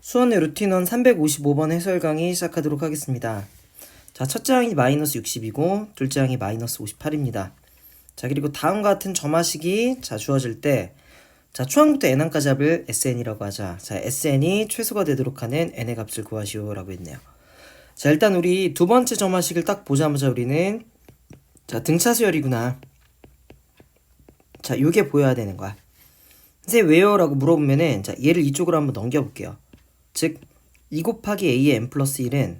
수원의 루틴원 355번 해설 강의 시작하도록 하겠습니다. 자, 첫째 항이 마이너스 60이고 둘째 항이 마이너스 58입니다. 자, 그리고 다음과 같은 점화식이 자 주어질 때 자, 초항부터 n항까지 합을 sn이라고 하자. 자, sn이 최소가 되도록 하는 n의 값을 구하시오 라고 했네요. 자, 일단 우리 두 번째 점화식을 딱 보자마자 우리는 자, 등차 수열이구나. 자, 요게 보여야 되는 거야. 선생님 왜요? 라고 물어보면은 자, 얘를 이쪽으로 한번 넘겨볼게요. 즉, 2 곱하기 an 플러스 1은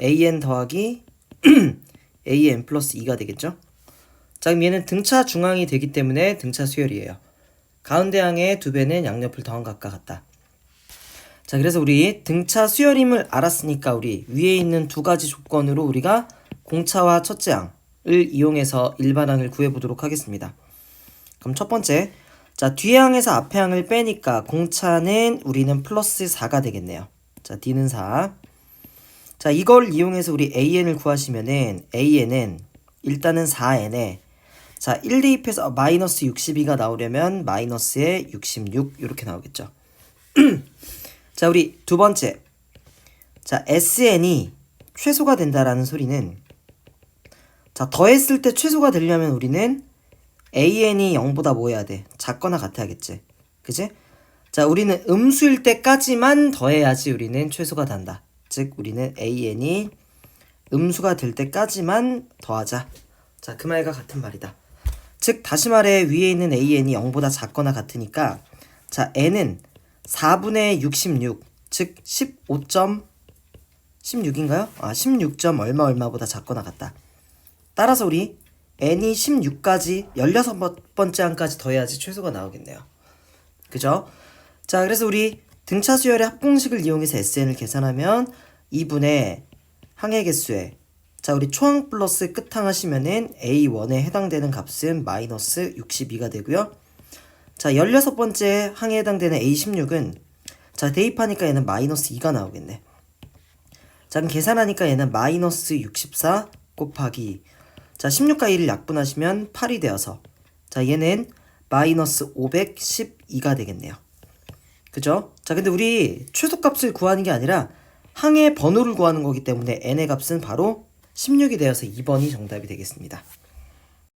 an 더하기 an 플러스 2가 되겠죠? 자, 그럼 얘는 등차 중앙이 되기 때문에 등차 수열이에요. 가운데 항의 두 배는 양옆을 더한 것과 같다. 자, 그래서 우리 등차 수열임을 알았으니까 우리 위에 있는 두 가지 조건으로 우리가 공차와 첫째 항을 이용해서 일반항을 구해보도록 하겠습니다. 그럼 첫 번째, 자 뒤에 항에서 앞에 항을 빼니까 공차는 우리는 플러스 4가 되겠네요. 자 D는 4. 자 이걸 이용해서 우리 AN을 구하시면은 AN은 일단은 4N에 자 1 대입해서 마이너스 62가 나오려면 마이너스에 66 이렇게 나오겠죠. 자 우리 두 번째 자 SN이 최소가 된다라는 소리는 자 더했을 때 최소가 되려면 우리는 AN이 0보다 뭐 해야 돼? 작거나 같아야겠지. 그지? 자, 우리는 음수일 때까지만 더해야지 우리는 최소가 단다. 즉, 우리는 AN이 음수가 될 때까지만 더하자. 자, 그 말과 같은 말이다. 즉, 다시 말해 위에 있는 AN이 0보다 작거나 같으니까 자, N은 4분의 66, 즉 15점 16인가요? 아, 16점 얼마 얼마보다 작거나 같다. 따라서 우리 n이 16까지 16번째 항까지 더해야지 최소가 나오겠네요. 그죠? 자, 그래서 우리 등차 수열의 합공식을 이용해서 SN을 계산하면 2분의 항의 개수에 자, 우리 초항 플러스 끝항 하시면은 A1에 해당되는 값은 마이너스 62가 되고요. 자, 16번째 항에 해당되는 A16은 자, 대입하니까 얘는 마이너스 2가 나오겠네. 자, 그럼 계산하니까 얘는 마이너스 64 곱하기 자, 16과 1을 약분하시면 8이 되어서 자, 얘는 마이너스 512가 되겠네요. 그죠? 자, 근데 우리 최소값을 구하는 게 아니라 항의 번호를 구하는 거기 때문에 n의 값은 바로 16이 되어서 2번이 정답이 되겠습니다.